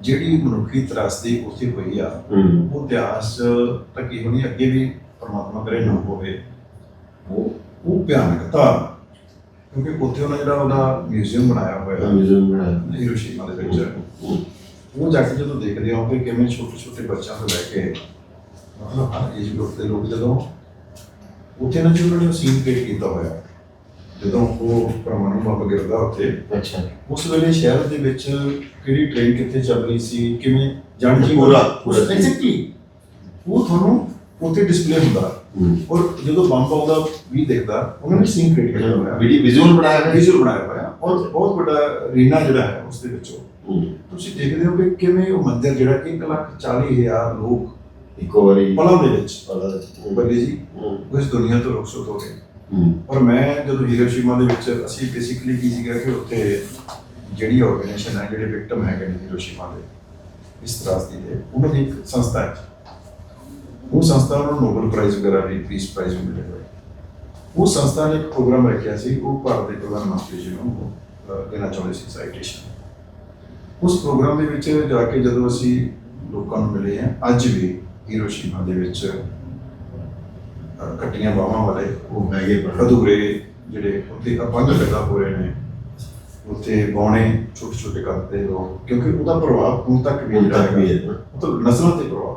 ਜਿਹੜੀ ਮਨੁੱਖੀ ਤਰਾਸਦੀ ਉੱਥੇ ਹੋਈ ਆ ਹੂੰ। ਉਹ ਇਤਿਹਾਸ ਟੱਕੀ ਹੋਣੀ ਅੱਗੇ ਵੀ ਪਰਮਾਤਮਾ ਕਰੇ ਨਾ ਹੋਵੇ ਉਹ ਉਹ ਭਿਆਨਕਤਾ ਕਿਉਂਕਿ ਉੱਥੇ ਉਹਨਾਂ ਜਿਹੜਾ ਉਹਦਾ ਮਿਊਜ਼ੀਅਮ ਬਣਾਇਆ ਹੋਇਆ ਮਿਊਜ਼ੀਅਮ ਬਣਾਇਆ। ਹੀਰੋਸ਼ੀਮਾ ਦੇ ਵਿੱਚ। ਹੂੰ। ਉਹ ਜਾ ਕੇ ਜਦੋਂ ਦੇਖਦੇ ਹੋ ਕਿ ਕਿਵੇਂ ਛੋਟੇ ਛੋਟੇ ਬੱਚਿਆਂ ਤੋਂ ਲੈ ਕੇ ਮਤਲਬ ਹਰ ਏਜ ਗਰੁੱਪ ਦੇ ਲੋਕ ਜਦੋਂ ਉੱਥੇ ਨਾ ਜਿਹਨਾਂ ਨੇ ਸੀਨ ਕ੍ਰੀਏਟ ਕੀਤਾ ਹੋਇਆ ਜਦੋਂ ਉਹ ਪਰਮਾਣੂ ਬੰਬ ਗਿਰਦਾ ਉੱਥੇ ਅੱਛਾ ਉਸ ਵੇਲੇ ਸ਼ਹਿਰ ਦੇ ਵਿੱਚ ਕਿਹੜੀ ਟ੍ਰੇਨ ਕਿੱਥੇ ਚੱਲ ਰਹੀ ਸੀ ਕਿਵੇਂ ਜਾਣ ਜੀ ਪੂਰਾ- ਪੂਰਾ- ਐਗਜ਼ੈਕਟਲੀ ਉਹ ਤੁਹਾਨੂੰ ਉੱਥੇ ਡਿਸਪਲੇ ਹੁੰਦਾ। ਔਰ ਜਦੋਂ ਬੰਬ ਆਉਂਦਾ ਵੀ ਦੇਖਦਾ ਉਹਨਾਂ ਨੇ ਸੀਨ ਕ੍ਰੀਏਟ ਕੀਤਾ ਹੋਇਆ। ਵੀਡੀ ਵਿਜ਼ੂਅਲ ਬਣਾਇਆ ਹੈ ਵਿਜ਼ੂਅਲ ਬਣਾਇਆ ਹੋਇਆ। ਔਰ ਬਹੁਤ ਵੱਡਾ ਰੀਨਾ ਜਿਹੜਾ ਹੈ ਉਸ ਦੇ ਵਿੱਚੋਂ। ਤੁਸੀਂ ਦੇਖਦੇ ਹੋ ਕਿ ਕਿਵੇਂ ਉਹ ਮੰਦਿਰ ਜਿਹੜਾ ਕਿ 1 ਲੱਖ 40 ਹਜ਼ਾਰ ਲੋਕ ਇੱਕੋ ਵਾਰੀ ਪਲਾਂ ਦੇ ਵਿੱਚ ਹੂੰ ਬੱਲੇ ਜੀ ਉਸ ਦੁਨੀਆ ਤੋਂ ਰੁਖਸਤ ਹੋ ਗਏ। ਹੂੰ ਮੈਂ ਜਦੋਂ ਹੀਰੋਸ਼ੀਮਾ ਦੇ ਵਿੱਚ ਅਸੀਂ ਬੇਸਿਕਲੀ ਕੀ ਸੀਗਾ ਕਿ ਉੱਥੇ ਜਿਹੜੀ ਆਰਗੇਨਾਈਜੇਸ਼ਨ ਹੈ, ਜਿਹੜੇ ਵਿਕਟਮ ਹੈਗੇ ਨੇ ਹੀਰੋਸ਼ੀਮਾ ਦੇ, ਇਸ ਤਰਾਸਦੀ ਦੇ ਉਹਨਾਂ ਦੀ ਇੱਕ ਸੰਸਥਾ ਹੈ। ਉਹ ਸੰਸਥਾ ਨੂੰ ਨੋਬਲ ਪ੍ਰਾਈਜ਼ ਵਗੈਰਾ ਵੀ ਪੀਸ ਪ੍ਰਾਈਜ਼ ਵੀ ਮਿਲੇ ਉਹ ਸੰਸਥਾ ਨੇ ਇੱਕ ਪ੍ਰੋਗਰਾਮ ਰੱਖਿਆ ਸੀ, ਉਹ ਭਾਰਤ ਦੇ ਪ੍ਰਧਾਨ ਮੰਤਰੀ ਜੀ ਨੂੰ ਦੇਣਾ ਚਾਹੁੰਦੇ ਸੀ ਸਾਈਟੇਸ਼ਨ ਉਸ ਪ੍ਰੋਗਰਾਮ ਦੇ ਵਿੱਚ ਜਾ ਕੇ ਜਦੋਂ ਅਸੀਂ ਲੋਕਾਂ ਨੂੰ ਮਿਲੇ ਆ ਅੱਜ ਵੀ ਹੀਰੋਸ਼ੀਮਾ ਦੇ ਵਿੱਚ ਕੱਟੀਆਂ ਬਾਹਾਂ ਵਾਲੇ ਉਹ ਹੈਗੇ ਪਰ ਅਧੂਰੇ ਜਿਹੜੇ ਉੱਥੇ ਅਪੰਗ ਪੈਦਾ ਹੋ ਰਹੇ ਨੇ ਉੱਥੇ ਬੌਣੇ ਛੋਟੇ ਛੋਟੇ ਕਰਦੇ ਲੋਕ ਕਿਉਂਕਿ ਉਹਦਾ ਪ੍ਰਭਾਵ ਹੁਣ ਤੱਕ ਵੀ ਜਿਹੜਾ ਹੈ। ਤਾਂ ਨਸਲਾਂ ਤੇ ਪ੍ਰਭਾਵ